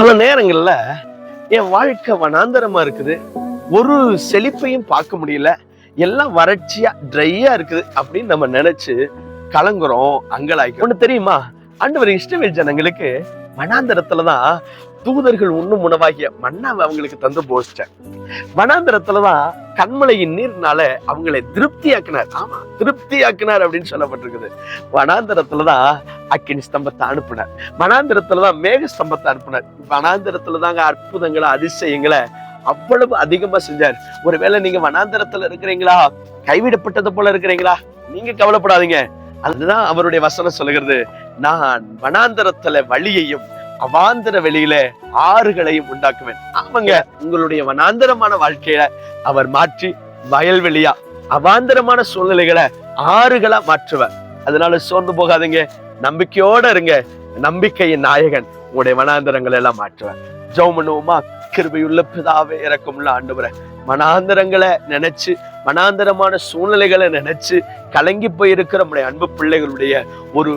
பல நேரங்கள்ல என் வாழ்க்கை வனாந்தரமா இருக்குது. ஒரு செழிப்பையும் பார்க்க முடியல. எல்லாம் வறட்சியா ட்ரையா இருக்குது அப்படின்னு நம்ம நினைச்சு கலங்குறோம் அங்கலாய்க்கு ஒன்று தெரியுமா? ஆண்டவர் இஷ்டவேல் ஜனங்களுக்கு வனாந்தரத்துலதான் தூதர்கள் உண்ணும் உணவாகிய மன்னாவை அவங்களுக்கு தந்து போஷிச்சேன் வனாந்தரத்துலதான் கண்மலையின் நீர்னால அவங்களை திருப்தியாக்குனார். ஆமா திருப்தியாக்குனார் அப்படின்னு சொல்லப்பட்டிருக்குது. வனாந்திரத்துலதான் அக்கினி ஸ்தம்பத்தை அனுப்பினார். வனாந்திரத்துலதான் மேக ஸ்தம்பத்தை அனுப்பினார். வனாந்திரத்துல தாங்க அற்புதங்களை அதிசயங்களை அவ்வளவு அதிகமா செஞ்சார். ஒருவேளை நீங்க வனாந்திரத்துல இருக்கிறீங்களா? கைவிடப்பட்டது போல இருக்கிறீங்களா? நீங்க கவலைப்படாதீங்க. அதுதான் அவருடைய வசனம் சொல்லுகிறது. நான் வனாந்தரத்துல வழியையும் அவாந்தர வெளியில ஆறுகளையும் உண்டாக்குவேன். ஆமாங்க உங்களுடைய வனாந்தரமான வாழ்க்கையில அவர் மாற்றி வயல்வெளியா அவாந்தரமான சூழ்நிலைகளை ஆறுகளா மாற்றுவார். அதனால சோர்ந்து போகாதீங்க நம்பிக்கையோட இருங்க. நம்பிக்கையின் நாயகன் உங்களுடைய வனாந்தரங்களை எல்லாம் மாற்றுவார். ஜெபம் பண்ணுவோமா கிருபையுள்ள பிதாவே இறக்கமுள்ள ஆண்டவரை. மனாந்தரங்களை நினைச்சு மனாந்தரமான சூழ்நிலைகளை நினைச்சு கலங்கி போயிருக்கிற நம்முடைய அன்பு பிள்ளைகளுடைய ஒரு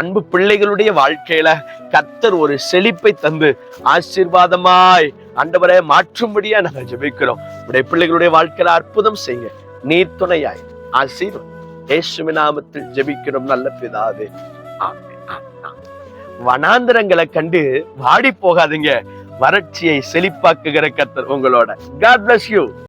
அன்பு பிள்ளைகளுடைய வாழ்க்கையில கத்தர் ஒரு செழிப்பை தந்து ஆசீர்வாதமாய் அண்டவரை மாற்றும்படியா நாங்கள் ஜெபிக்கிறோம். உடைய பிள்ளைகளுடைய வாழ்க்கையில அற்புதம் செய்யுங்க. நீர் துணையாய் ஆசீர்வம் இயேசுவின் நாமத்தில் ஜெபிக்கிறோம் நல்ல பிதாவே. வனாந்திரங்களை வனாந்தரங்களை கண்டு வாடி போகாதீங்க. வறட்சியை செழிப்பாக்குகிற கத்தர் உங்களோட. God bless you